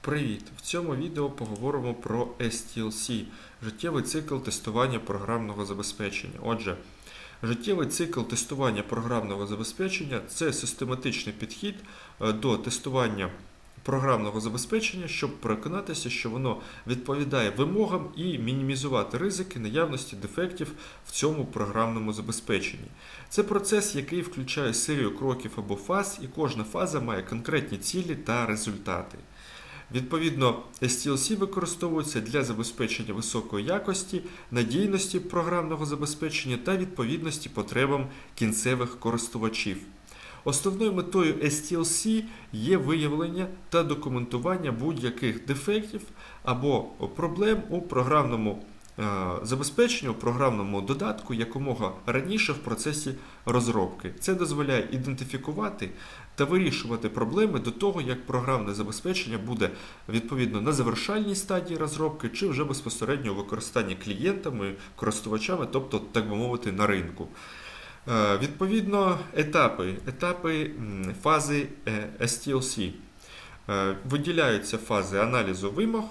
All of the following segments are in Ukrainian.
Привіт! В цьому відео поговоримо про STLC життєвий цикл тестування програмного забезпечення. Отже, життєвий цикл тестування програмного забезпечення це систематичний підхід е, до тестування програмного забезпечення, щоб переконатися, що воно відповідає вимогам і мінімізувати ризики наявності дефектів в цьому програмному забезпеченні. Це процес, який включає серію кроків або фаз, і кожна фаза має конкретні цілі та результати. Відповідно, STLC використовується для забезпечення високої якості, надійності програмного забезпечення та відповідності потребам кінцевих користувачів. Основною метою STLC є виявлення та документування будь-яких дефектів або проблем у програмному е, забезпеченні, у програмному додатку якомога раніше в процесі розробки. Це дозволяє ідентифікувати та вирішувати проблеми до того, як програмне забезпечення буде відповідно на завершальній стадії розробки чи вже безпосередньо у використанні клієнтами, користувачами, тобто, так би мовити, на ринку. Е, Відповідно, етапи, етапи фази е, STLC. Виділяються фази аналізу вимог,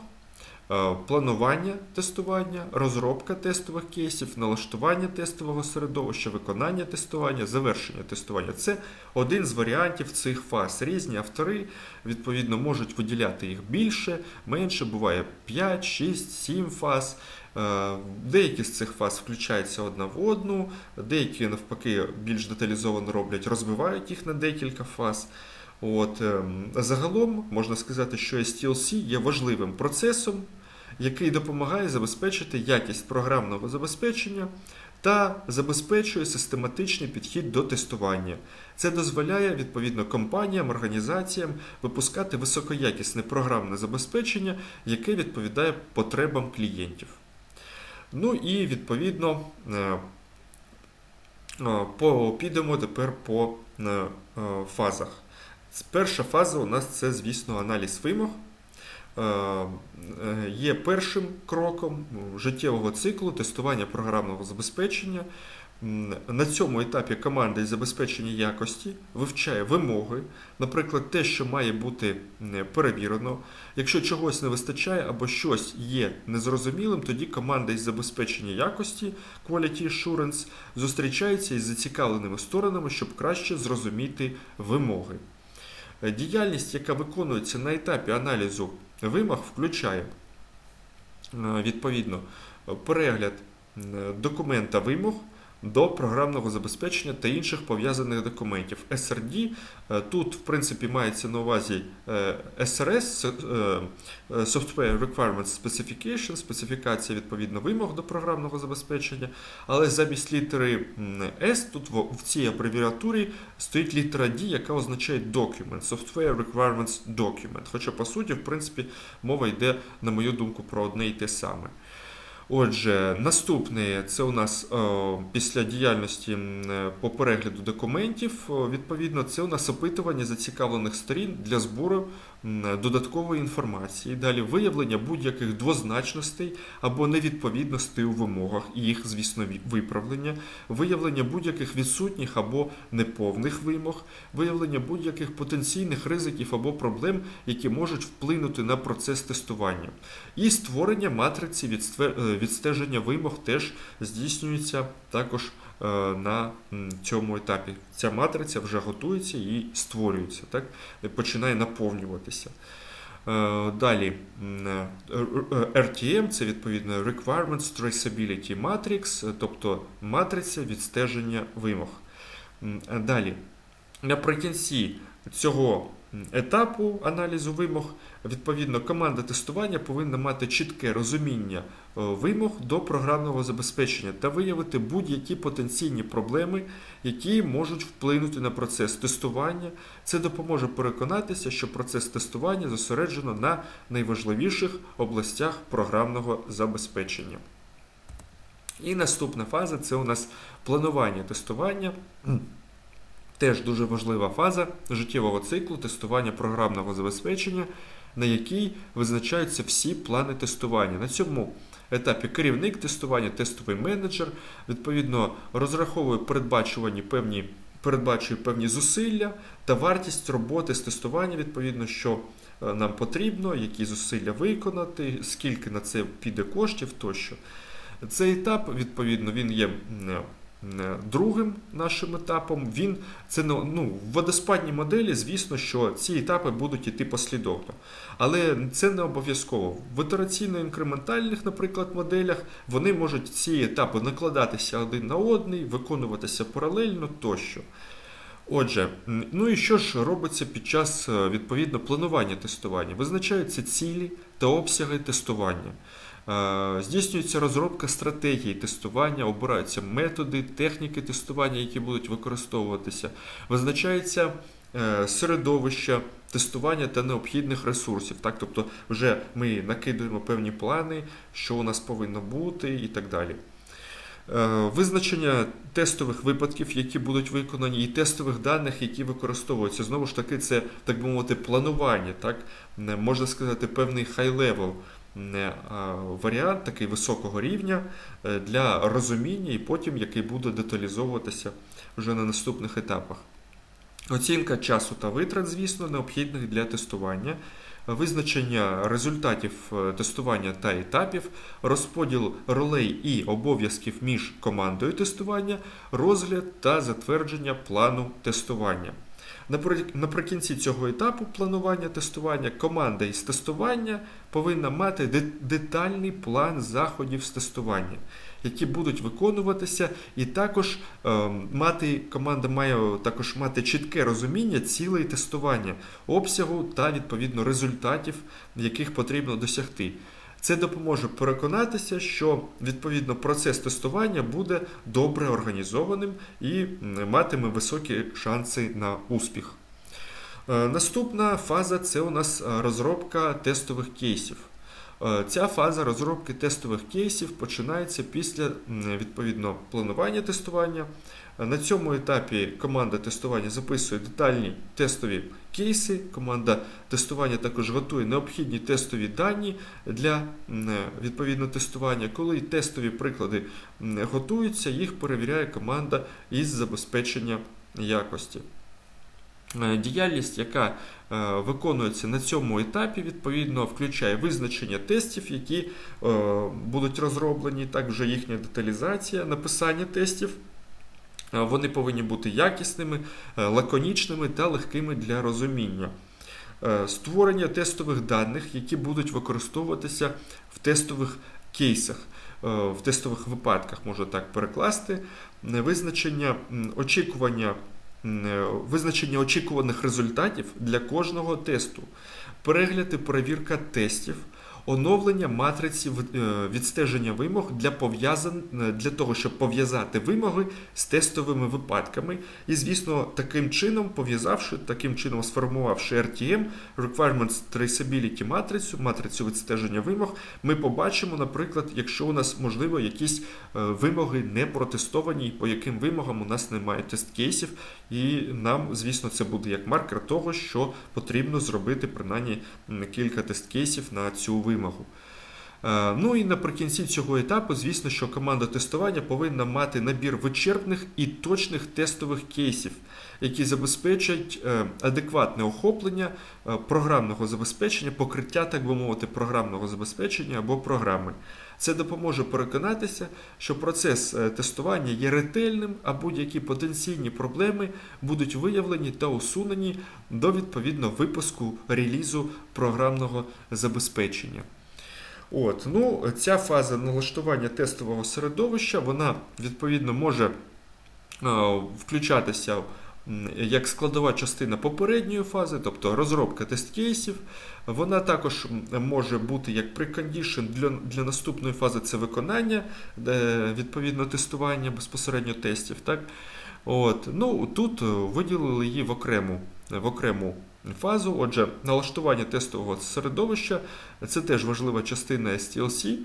планування тестування, розробка тестових кейсів, налаштування тестового середовища, виконання тестування, завершення тестування. Це один з варіантів цих фаз. Різні автори відповідно можуть виділяти їх більше, менше, буває 5, 6, 7 фаз. Е, Деякі з цих фаз включаються одна в одну, деякі навпаки більш деталізовано роблять, розбивають їх на декілька фаз. От, ем, загалом можна сказати, що STLC є важливим процесом, який допомагає забезпечити якість програмного забезпечення та забезпечує систематичний підхід до тестування. Це дозволяє відповідно компаніям, організаціям випускати високоякісне програмне забезпечення, яке відповідає потребам клієнтів. Ну і відповідно е, е, підемо тепер по е, фазах. Перша фаза у нас це, звісно, аналіз вимог. Е, е, Є першим кроком життєвого циклу тестування програмного забезпечення. На цьому етапі команда із забезпечення якості вивчає вимоги, наприклад, те, що має бути перевірено. Якщо чогось не вистачає або щось є незрозумілим, тоді команда із забезпечення якості Quality Assurance зустрічається із зацікавленими сторонами, щоб краще зрозуміти вимоги. Е, Діяльність, яка виконується на етапі аналізу вимог, включає е, відповідно перегляд е, документа вимог до програмного забезпечення та інших пов'язаних документів. SRD е, тут, в принципі, мається на увазі SRS, е, е, Software Requirements Specification, специфікація відповідно вимог до програмного забезпечення, але замість літери S тут в цій абревіатурі стоїть літера D, яка означає Document, Software Requirements Document. Хоча, по суті, в принципі, мова йде, на мою думку, про одне і те саме. Отже, наступне це у нас е, після діяльності е, по перегляду документів. е, Відповідно, це у нас опитування зацікавлених сторін для збору додаткової інформації. Далі виявлення будь-яких двозначностей або невідповідностей у вимогах і їх, звісно, виправлення, виявлення будь-яких відсутніх або неповних вимог, виявлення будь-яких потенційних ризиків або проблем, які можуть вплинути на процес тестування. І створення матриці е, відстеження вимог теж здійснюється також е, на цьому етапі. Ця матриця вже готується і створюється, так? починає наповнюватися. Е, Далі е, е, RTM це відповідно Requirements Traceability Matrix, е, тобто матриця відстеження вимог. Е, Далі, наприкінці цього етапу аналізу вимог, відповідно, команда тестування повинна мати чітке розуміння е, вимог до програмного забезпечення та виявити будь-які потенційні проблеми, які можуть вплинути на процес тестування. Це допоможе переконатися, що процес тестування зосереджено на найважливіших областях програмного забезпечення. І наступна фаза це у нас планування тестування. Теж дуже важлива фаза життєвого циклу тестування програмного забезпечення, на якій визначаються всі плани тестування. На цьому етапі керівник тестування, тестовий менеджер, відповідно, розраховує передбачувані певні передбачує певні зусилля та вартість роботи з тестування, відповідно, що е, нам потрібно, які зусилля виконати, скільки на це піде коштів тощо. Цей етап, відповідно, він є е, другим нашим етапом. Він це ну, ну, в водоспадній моделі, звісно, що ці етапи будуть йти послідовно. Але це не обов'язково. В ітераційно-інкрементальних, наприклад, моделях вони можуть ці етапи накладатися один на одний, виконуватися паралельно тощо. Отже, ну і що ж робиться під час е, відповідно планування тестування? Визначаються цілі та обсяги тестування. Е, Здійснюється розробка стратегії тестування, обираються методи, техніки тестування, які будуть використовуватися. Визначається е, середовище тестування та необхідних ресурсів. Так? Тобто вже ми накидуємо певні плани, що у нас повинно бути і так далі. Е, Визначення тестових випадків, які будуть виконані, і тестових даних, які використовуються. Знову ж таки, це, так би мовити, планування. Так? Можна сказати, певний а, варіант, такий високого рівня е, для розуміння, і потім який буде деталізовуватися вже на наступних етапах. Оцінка часу та витрат, звісно, необхідних для тестування, визначення результатів е, тестування та етапів, розподіл ролей і обов'язків між командою тестування, розгляд та затвердження плану тестування. Напри- Наприкінці цього етапу планування тестування команда із тестування повинна мати детальний план заходів з тестування, які будуть виконуватися, і також е, мати команда має також мати чітке розуміння цілей тестування, обсягу та відповідно результатів, яких потрібно досягти. Це допоможе переконатися, що відповідно процес тестування буде добре організованим і матиме високі шанси на успіх. Е, Наступна фаза це у нас е, розробка тестових кейсів. Е, Ця фаза розробки тестових кейсів починається після відповідно планування тестування. Е, На цьому етапі команда тестування записує детальні тестові кейси. Команда тестування також готує необхідні тестові дані для м, відповідно тестування. Коли тестові приклади готуються, їх перевіряє команда із забезпечення якості. Е, Діяльність, яка е, виконується на цьому етапі, відповідно включає визначення тестів, які е, будуть розроблені, так вже їхня деталізація, написання тестів. Вони повинні бути якісними, лаконічними та легкими для розуміння. Створення тестових даних, які будуть використовуватися в тестових кейсах, в тестових випадках, можна так перекласти, визначення очікування визначення очікуваних результатів для кожного тесту, перегляд і перевірка тестів, оновлення матриці е, відстеження вимог для, пов'язан... е, для того, щоб пов'язати вимоги з тестовими випадками. І, звісно, таким чином, пов'язавши, таким чином сформувавши RTM, Requirements Traceability матрицю, матрицю відстеження вимог, ми побачимо, наприклад, якщо у нас, можливо, якісь е, вимоги не протестовані, по яким вимогам у нас немає тест-кейсів, і нам, звісно, це буде як маркер того, що потрібно зробити принаймні кілька тест-кейсів на цю вимогу. Е, Ну і наприкінці цього етапу, звісно, що команда тестування повинна мати набір вичерпних і точних тестових кейсів, які забезпечать е, адекватне охоплення е, програмного забезпечення, покриття, так би мовити, програмного забезпечення або програми. Це допоможе переконатися, що процес е, тестування є ретельним, а будь-які потенційні проблеми будуть виявлені та усунені до відповідно випуску релізу програмного забезпечення. От, ну, ця фаза налаштування тестового середовища, вона відповідно може е, включатися як складова частина попередньої фази, тобто розробка тест-кейсів. Вона також може бути як precondition для, для наступної фази це виконання, відповідно тестування безпосередньо тестів. Так? От, ну, тут е, виділили її в окрему, в окрему фазу. Отже, налаштування тестового середовища це теж важлива частина STLC.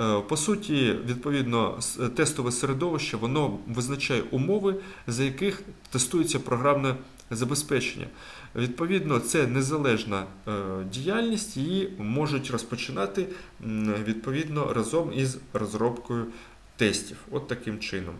Е, По суті, відповідно, тестове середовище воно визначає умови, за яких тестується програмне забезпечення. Відповідно, це незалежна е, діяльність, її можуть розпочинати відповідно разом із розробкою тестів. От таким чином.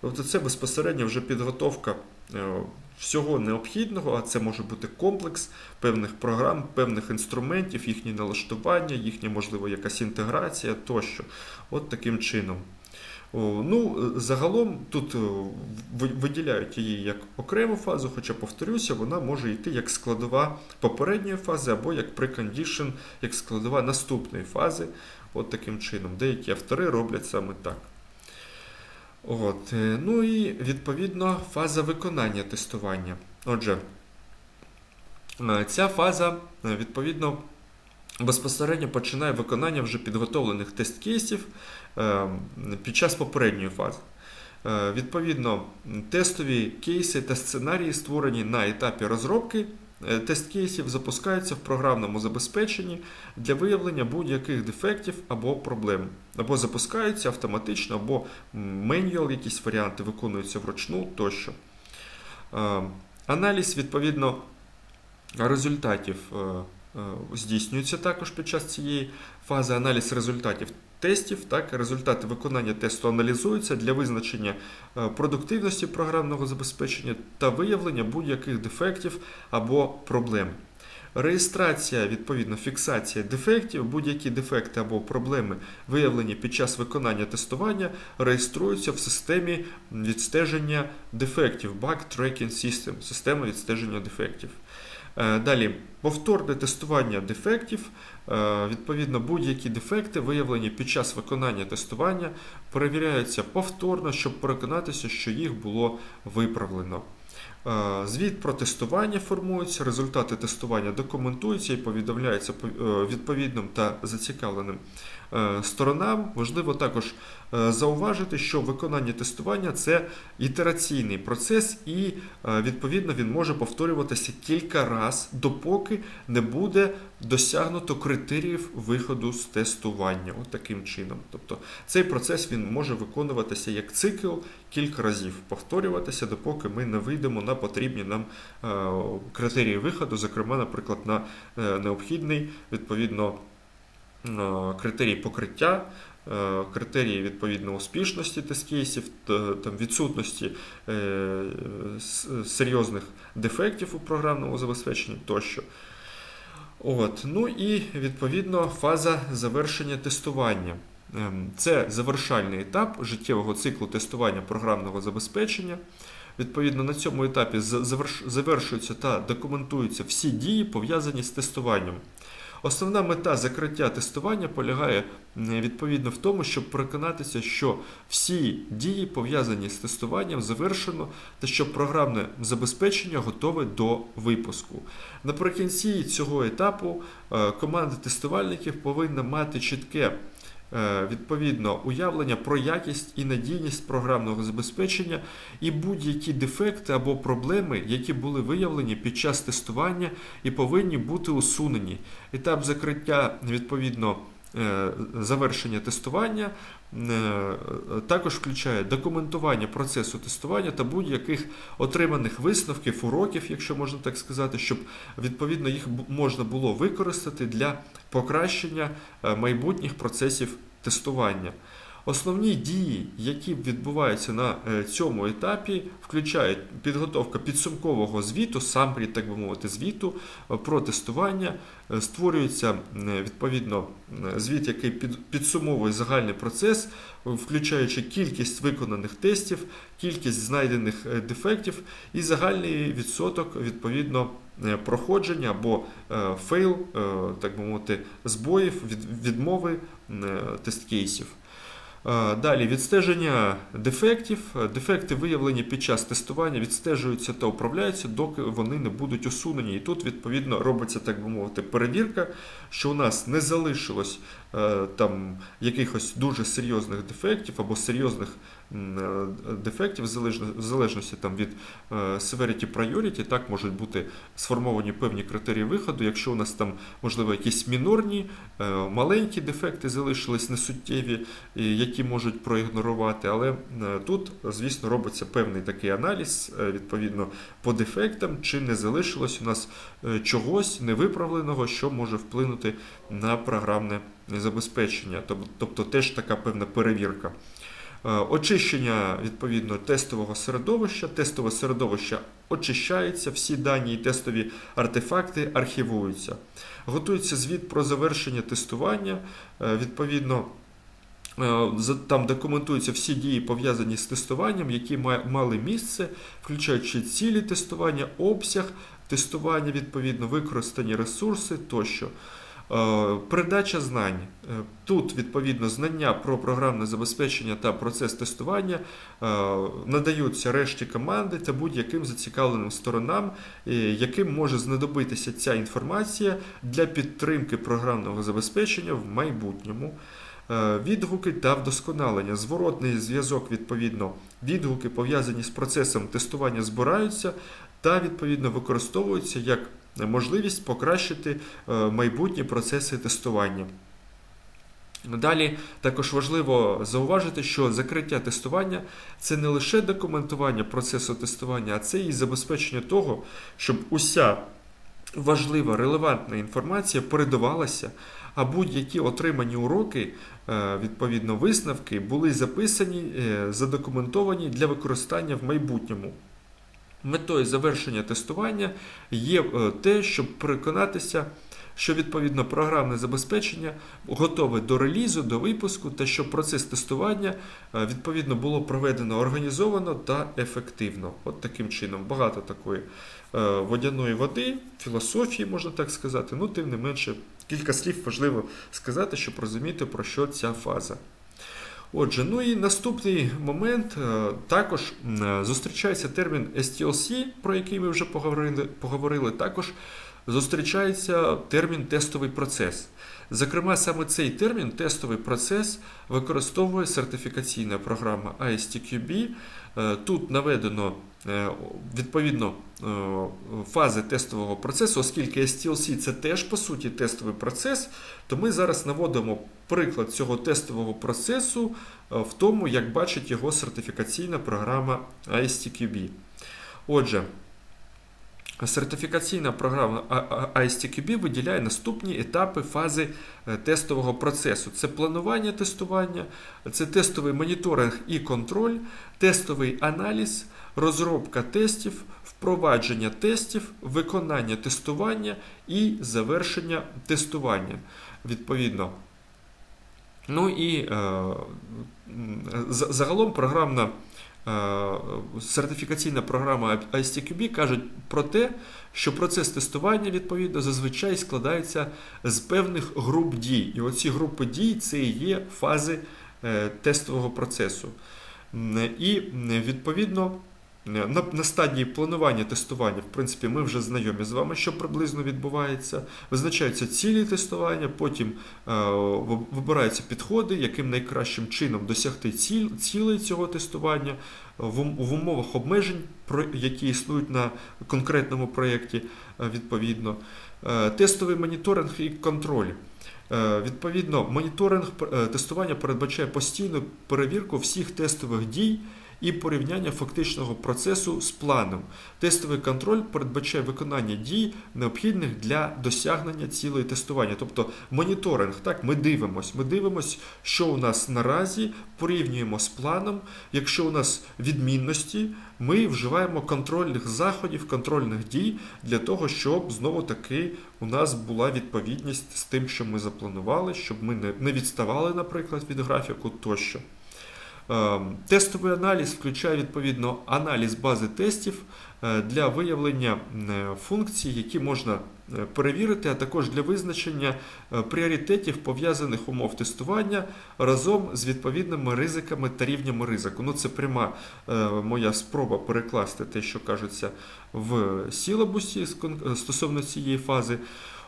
Тобто це безпосередньо вже підготовка е, всього необхідного, а це може бути комплекс певних програм, певних інструментів, їхнє налаштування, їхня, можливо, якась інтеграція тощо. От таким чином. Ну, загалом тут е, виділяють її як окрему фазу, хоча, повторюся, вона може йти як складова попередньої фази або як precondition, як складова наступної фази. От таким чином. Деякі автори роблять саме так. От. е, Ну і відповідно фаза виконання тестування. Отже, е, ця фаза е, відповідно безпосередньо починає виконання вже підготовлених тест-кейсів під час попередньої фази. Відповідно, тестові кейси та сценарії, створені на етапі розробки е, тест-кейсів, запускаються в програмному забезпеченні для виявлення будь-яких дефектів або проблем, або запускаються автоматично, або менюал, якісь варіанти виконуються вручну тощо. Е, Аналіз, відповідно, результатів е, здійснюється також під час цієї фази. Аналіз результатів тестів. Так, результати виконання тесту аналізуються для визначення е, продуктивності програмного забезпечення та виявлення будь-яких дефектів або проблем. Реєстрація, відповідно, фіксація дефектів, будь-які дефекти або проблеми, виявлені під час виконання тестування, реєструються в системі відстеження дефектів Bug Tracking System, система відстеження дефектів. Е, Далі, повторне тестування дефектів. Е, Відповідно, будь-які дефекти, виявлені під час виконання тестування, перевіряються повторно, щоб переконатися, що їх було виправлено. Е, Звіт про тестування формується, результати тестування документуються і повідомляються відповідним та зацікавленим сторонам. Важливо також е, зауважити, що виконання тестування це ітераційний процес, і е, відповідно він може повторюватися кілька разів, допоки не буде досягнуто критеріїв виходу з тестування. От таким чином. Тобто цей процес він може виконуватися як цикл кілька разів, повторюватися, допоки ми не вийдемо на потрібні нам е, критерії виходу, зокрема, наприклад, на е, необхідний відповідно е, критерій покриття. е, Критерії відповідно успішності тест-кейсів, там відсутності е, серйозних дефектів у програмному забезпеченні тощо. От. Ну і відповідно фаза завершення тестування. Ем, Це завершальний етап життєвого циклу тестування програмного забезпечення. Відповідно, на цьому етапі завершуються та документуються всі дії, пов'язані з тестуванням. Основна мета закриття тестування полягає відповідно в тому, щоб переконатися, що всі дії, пов'язані з тестуванням, завершено та що програмне забезпечення готове до випуску. Наприкінці цього етапу е, команда тестувальників повинна мати чітке відповідно уявлення про якість і надійність програмного забезпечення і будь-які дефекти або проблеми, які були виявлені під час тестування і повинні бути усунені. Етап закриття відповідно. е, Завершення тестування е, також включає документування процесу тестування та будь-яких отриманих висновків, уроків, якщо можна так сказати, щоб відповідно їх можна було використати для покращення е, майбутніх процесів тестування. Основні дії, які відбуваються на е, цьому етапі, включають підготовка підсумкового звіту, самплі, так би мовити, звіту е, про тестування. Е, Створюється відповідно звіт, який під- підсумовує загальний процес, включаючи кількість виконаних тестів, кількість знайдених дефектів і загальний відсоток відповідно проходження або фейл, так би мовити, збоїв, від- відмови е, тест-кейсів. Е, Далі відстеження дефектів. Е, Дефекти, виявлені під час тестування, відстежуються та управляються, доки вони не будуть усунені. І тут, відповідно, робиться, так би мовити, перевірка, що у нас не залишилось е, там якихось дуже серйозних дефектів або серйозних дефектів, в залежності там, від е, severity priority, так можуть бути сформовані певні критерії виходу. Якщо у нас там, можливо, якісь мінорні, е, маленькі дефекти залишились несуттєві, які можуть проігнорувати. Але е, тут, звісно, робиться певний такий аналіз е, відповідно по дефектам, чи не залишилось у нас е, чогось невиправленого, що може вплинути на програмне забезпечення. Тобто теж така певна перевірка. Е, Очищення відповідно тестового середовища. Тестове середовище очищається, всі дані і тестові артефакти архівуються. Готується звіт про завершення тестування. Е, Відповідно, е, там документуються всі дії, пов'язані з тестуванням, які мали місце, включаючи цілі тестування, обсяг тестування, відповідно, використані ресурси тощо. Е, Передача знань. Е, Тут, відповідно, знання про програмне забезпечення та процес тестування е, надаються решті команди та будь-яким зацікавленим сторонам, яким може знадобитися ця інформація для підтримки програмного забезпечення в майбутньому. Відгуки та вдосконалення. Зворотний зв'язок, відповідно, відгуки пов'язані з процесом тестування збираються та відповідно використовуються як можливість покращити е, майбутні процеси тестування. Далі також важливо зауважити, що закриття тестування це не лише документування процесу тестування, а це і забезпечення того, щоб уся важлива релевантна інформація передавалася, а будь-які отримані уроки, е, відповідно висновки, були записані, е, задокументовані для використання в майбутньому. Метою завершення тестування є е, те, щоб переконатися, що відповідно програмне забезпечення готове до релізу, до випуску, та що процес тестування е, відповідно було проведено організовано та ефективно. От таким чином, багато такої е, водяної води, філософії, можна так сказати. Ну, тим не менше, кілька слів важливо сказати, щоб розуміти, про що ця фаза. Отже, ну і наступний момент е, також е, зустрічається термін STLC, про який ми вже поговорили, поговорили. Також зустрічається термін тестовий процес. Зокрема, саме цей термін тестовий процес використовує сертифікаційна програма ISTQB. Е, Тут наведено е, відповідно е, фази тестового процесу, оскільки STLC це теж по суті тестовий процес, то ми зараз наводимо приклад цього тестового процесу в тому, як бачить його сертифікаційна програма ISTQB. Отже, Сертифікаційна програма ISTQB виділяє наступні етапи фази е, тестового процесу: це планування тестування, це тестовий моніторинг і контроль, тестовий аналіз, розробка тестів, впровадження тестів, виконання тестування і завершення тестування. Відповідно. Ну і е, загалом програмна сертифікаційна програма ISTQB каже про те, що процес тестування відповідно зазвичай складається з певних груп дій. І оці групи дій це і є фази е, тестового процесу. І відповідно. На, на стадії планування тестування, в принципі, ми вже знайомі з вами, що приблизно відбувається. Визначаються цілі тестування, потім е, вибираються підходи, яким найкращим чином досягти ціль, цілей цього тестування в, в умовах обмежень, про, які існують на конкретному проєкті, е, відповідно. Е, тестовий моніторинг і контроль. Е, Відповідно, моніторинг е, тестування передбачає постійну перевірку всіх тестових дій і порівняння фактичного процесу з планом. Тестовий контроль передбачає виконання дій, необхідних для досягнення цілої тестування. Тобто моніторинг, так, ми дивимося, ми дивимося, що у нас наразі, порівнюємо з планом. Якщо у нас відмінності, ми вживаємо контрольних заходів, контрольних дій для того, щоб знову таки у нас була відповідність з тим, що ми запланували, щоб ми не- відставали, наприклад, від графіку тощо. Ем, Тестовий аналіз включає відповідно аналіз бази тестів е, для виявлення е, функцій, які можна е, перевірити, а також для визначення е, пріоритетів пов'язаних умов тестування разом з відповідними ризиками та рівнями ризику. Ну, це пряма е, моя спроба перекласти те, що кажеться в сілабусі стосовно цієї фази.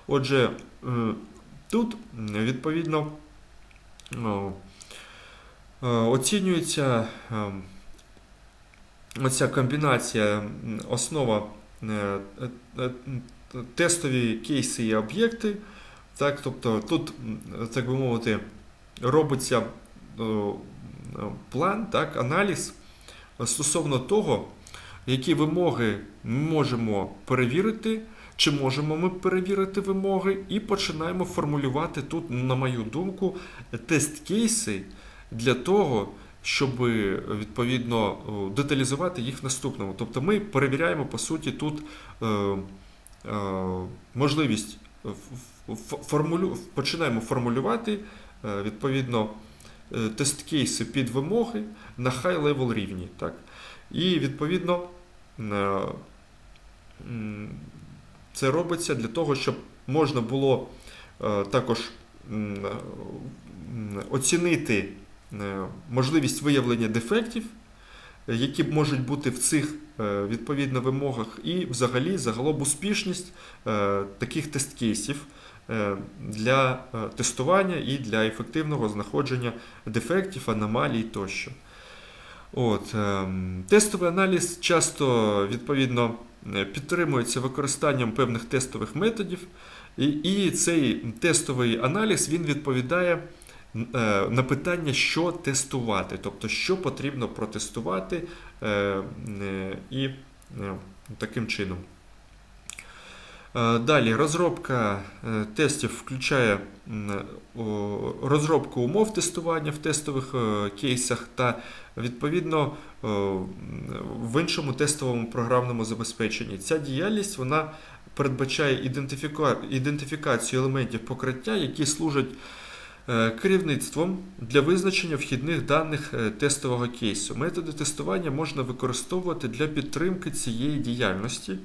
Отже, е, тут відповідно. Е, Оцінюється е, оця комбінація основа е, тестові кейси і об'єкти. Так, тобто тут, так би мовити, робиться план, так, аналіз стосовно того, які вимоги ми можемо перевірити, чи можемо ми перевірити вимоги, і починаємо формулювати тут, на мою думку, тест-кейси для того, щоб відповідно деталізувати їх в наступному. Тобто ми перевіряємо по суті тут е, е, можливість ф- формулю, починаємо формулювати е, відповідно е, тест-кейси під вимоги на high-level рівні. Так? І відповідно е, це робиться для того, щоб можна було е, також е, оцінити е, можливість виявлення дефектів, е, які можуть бути в цих е, відповідно вимогах, і взагалі загалом успішність е, таких тест-кейсів е, для е, тестування і для ефективного знаходження дефектів, аномалій тощо. От, тестовий аналіз часто відповідно е, підтримується використанням певних тестових методів, і, і цей тестовий аналіз він відповідає е, на питання, що тестувати, тобто що потрібно протестувати е, е, і е, таким чином. Е, Далі розробка е, тестів включає розробку умов тестування в тестових е, кейсах та відповідно е, в іншому тестовому програмному забезпеченні. Ця діяльність вона передбачає ідентифікацію елементів покриття, які служать е, керівництвом для визначення вхідних даних е, тестового кейсу. Методи тестування можна використовувати для підтримки цієї діяльності.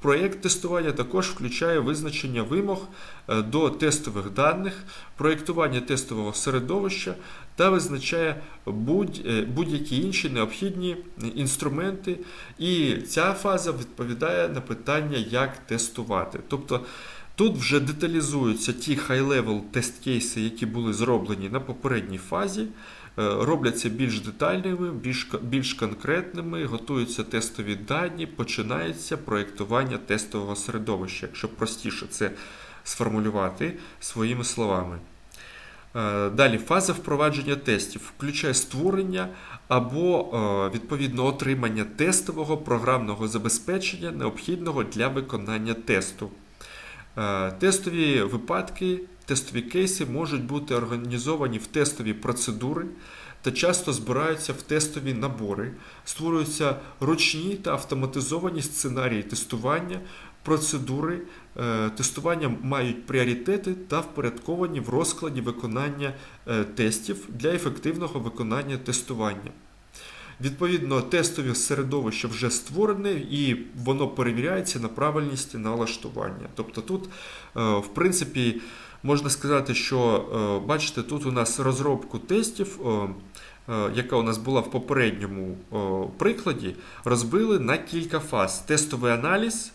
Проєкт тестування також включає визначення вимог е, до тестових даних, проєктування тестового середовища та визначає будь- е, будь-які інші необхідні інструменти. І ця фаза відповідає на питання, як тестувати. Тобто тут вже деталізуються ті high-level тест-кейси, які були зроблені на попередній фазі. е, Робляться більш детальними, більш, більш конкретними, готуються тестові дані, починається проєктування тестового середовища, якщо простіше це сформулювати своїми словами. Е, Далі фаза впровадження тестів включає створення або е, відповідно отримання тестового програмного забезпечення, необхідного для виконання тесту. Е, Тестові випадки, тестові кейси можуть бути організовані в тестові процедури та часто збираються в тестові набори, створюються ручні та автоматизовані сценарії тестування, процедури е, тестування мають пріоритети та впорядковані в розкладі виконання е, тестів для ефективного виконання тестування. Відповідно, тестове середовище вже створене і воно перевіряється на правильність налаштування. Тобто тут, е, в принципі, можна сказати, що е, бачите, тут у нас розробку тестів, е, яка у нас була в попередньому прикладі, розбили на кілька фаз: тестовий аналіз.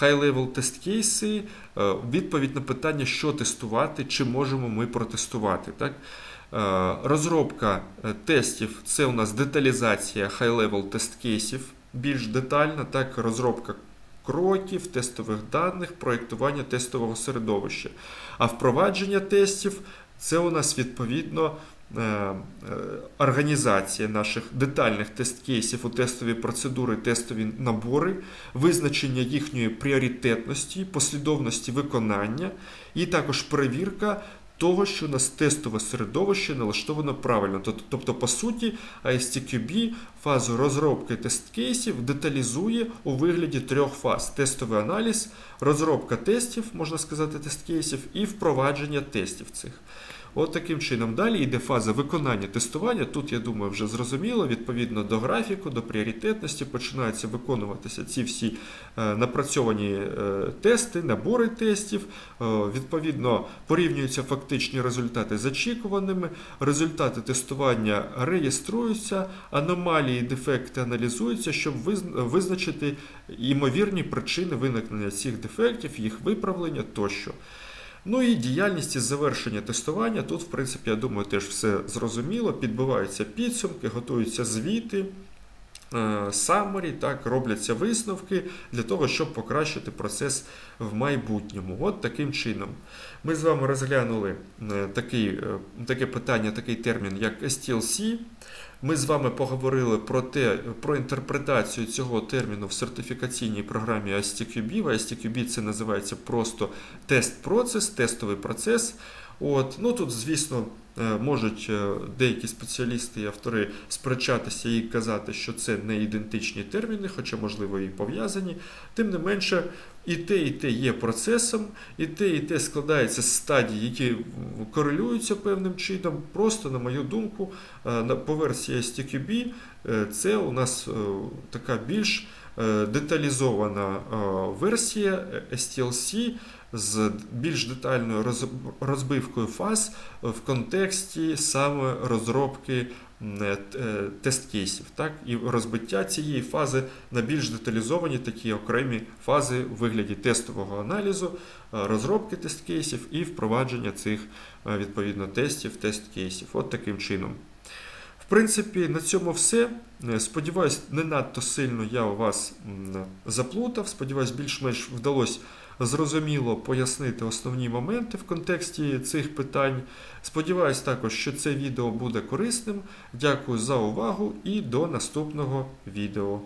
High-level тест кейси, відповідь на питання, що тестувати, чи можемо ми протестувати. Так? Е, Розробка е, тестів це у нас деталізація high-level тест кейсів, більш детальна, так, розробка кроків, тестових даних, проєктування тестового середовища. А впровадження тестів це у нас відповідно е, організація наших детальних тест-кейсів у тестові процедури, тестові набори, визначення їхньої пріоритетності, послідовності виконання і також перевірка того, що у нас тестове середовище налаштовано правильно. Тобто, по суті, ISTQB фазу розробки тест-кейсів деталізує у вигляді трьох фаз: тестовий аналіз, розробка тестів, можна сказати, тест-кейсів, і впровадження тестів цих. От таким чином далі йде фаза виконання тестування. Тут, я думаю, вже зрозуміло, відповідно до графіку, до пріоритетності починаються виконуватися ці всі е, напрацьовані е, тести, набори тестів. Е, Відповідно, порівнюються фактичні результати з очікуваними, результати тестування реєструються, аномалії, дефекти аналізуються, щоб визначити ймовірні причини виникнення цих дефектів, їх виправлення тощо. Ну і діяльність із завершення тестування. Тут, в принципі, я думаю, теж все зрозуміло. Підбиваються підсумки, готуються звіти, самарі, так, робляться висновки для того, щоб покращити процес в майбутньому. От таким чином. Ми з вами розглянули е, такий, е, таке питання, такий термін, як STLC. Ми з вами поговорили про те, про інтерпретацію цього терміну в сертифікаційній програмі STQB. В STQB це називається просто тест-процес, тестовий процес. От, ну тут, звісно, е, можуть е, деякі спеціалісти і автори сперечатися і казати, що це не ідентичні терміни, хоча, можливо, і пов'язані. Тим не менше, і те, і те є процесом, і те, і те складається з стадій, які корелюються певним чином. Просто, на мою думку, е, по версії STQB це у нас така більш деталізована версія STLC з більш детальною розбивкою фаз в контексті саме розробки е, е, тест-кейсів, так, і розбиття цієї фази на більш деталізовані такі окремі фази у вигляді тестового аналізу, е, розробки тест-кейсів і впровадження цих відповідно тестів, тест-кейсів. От таким чином. В принципі, на цьому все. Сподіваюсь, не надто сильно я у вас заплутав. Сподіваюсь, більш-менш вдалося зрозуміло пояснити основні моменти в контексті цих питань. Сподіваюсь також, що це відео буде корисним. Дякую за увагу і до наступного відео.